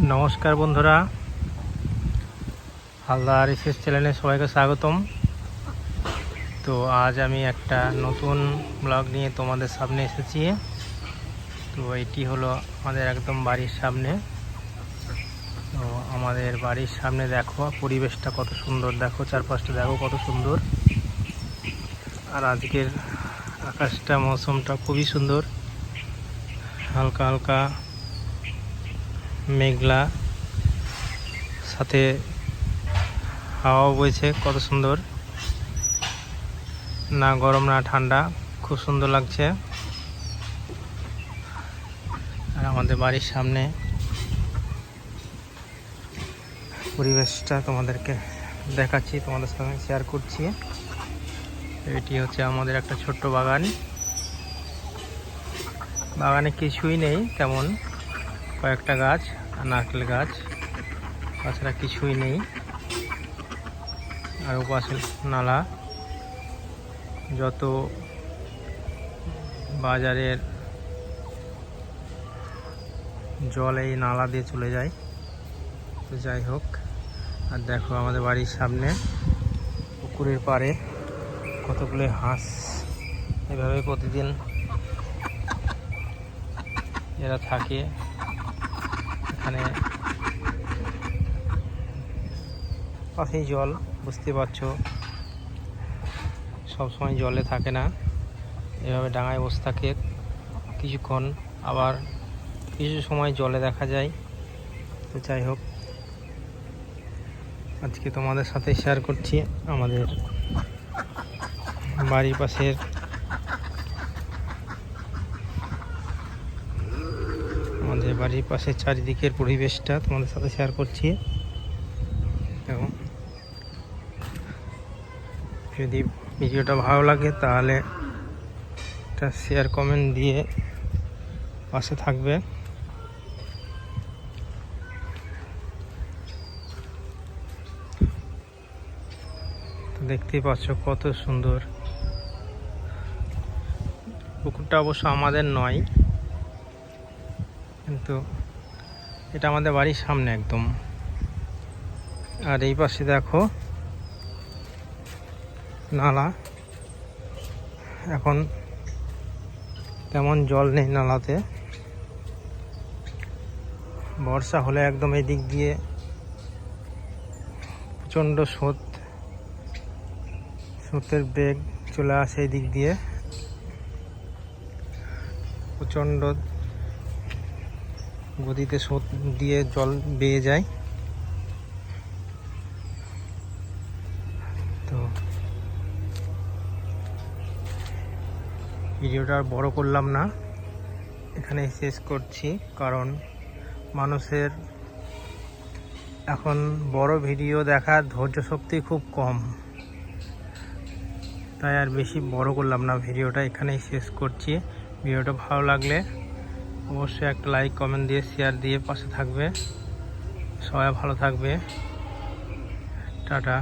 নমস্কার বন্ধুরা। হালদার রিসেস চ্যানেলে সবাইকে স্বাগতম। তো আজ আমি একটা নতুন ব্লগ নিয়ে তোমাদের সামনে এসেছি। তো এটি হলো আমাদের একদম বাড়ির সামনে। তো আমাদের বাড়ির সামনে দেখো, পরিবেশটা কত সুন্দর। দেখো চারপাশটা দেখো কত সুন্দর। আর আজকের আকাশটা, মৌসুমটা খুবই সুন্দর। হালকা হালকা মেঘলা, সাথে হাওয়া বইছে, কত সুন্দর। না গরম, না ঠান্ডা, খুব সুন্দর লাগছে। আর আমাদের বাড়ির সামনে পরিবেশটা তোমাদেরকে দেখাচ্ছি, তোমাদের সঙ্গে শেয়ার করছি। এটি হচ্ছে আমাদের একটা ছোট্ট বাগান। বাগানে কিছুই নেই, তেমন কয়েকটা গাছ। নারকেল গাছ। তাছাড়া কিছুই নেই। আর ওপাশে নালা। যত বাজারের জল এই নালা দিয়ে চলে যায়। তো যাই হোক, আর দেখো আমাদের বাড়ির সামনে পুকুরের পাড়ে কতগুলো হাঁস। এভাবে প্রতিদিন এরা থাকে। এখানে পাশেই জল বুঝতে পারছ। সবসময় জলে থাকে না। এভাবে ডাঙায় বসে থাকে। কিছুক্ষণ আবার কিছু সময় জলে দেখা যায়। তো যাই হোক, আজকে তোমাদের সাথে শেয়ার করছি আমাদের বাড়ির পাশের আমাদের বাড়ির পাশে চারিদিকের পরিবেশটা তোমাদের সাথে শেয়ার করছি। এবং যদি ভিডিওটা ভালো লাগে তাহলে একটা শেয়ার কমেন্ট দিয়ে পাশে থাকবে। দেখতেই পাচ্ছ কত সুন্দর। পুকুরটা অবশ্য আমাদের নয়। কিন্তু এটা আমাদের বাড়ির সামনে একদম। আর এই পাশে দেখো, নালা। এখন তেমন জল নেই নালাতে। বর্ষা হলে একদম এই দিক দিয়ে প্রচণ্ড স্রোত, স্রোতের বেগ চলে আসে এই দিক দিয়ে। প্রচণ্ড গদিতে স্রোত দিয়ে জল বেয়ে যায়। তো ভিডিওটা আর বড় করলাম না। এখানে শেষ করছি, কারণ মানুষের এখন বড় ভিডিও দেখার ধৈর্য শক্তি খুব কম। তাই আর বেশি বড় করলাম না, ভিডিওটা এখানেই শেষ করছি। ভিডিওটা ভালো লাগলে অবশ্যই একটা লাইক কমেন্ট দিয়ে শেয়ার দিয়ে পাশে থাকবে। সবাই ভালো থাকবে। টাটা।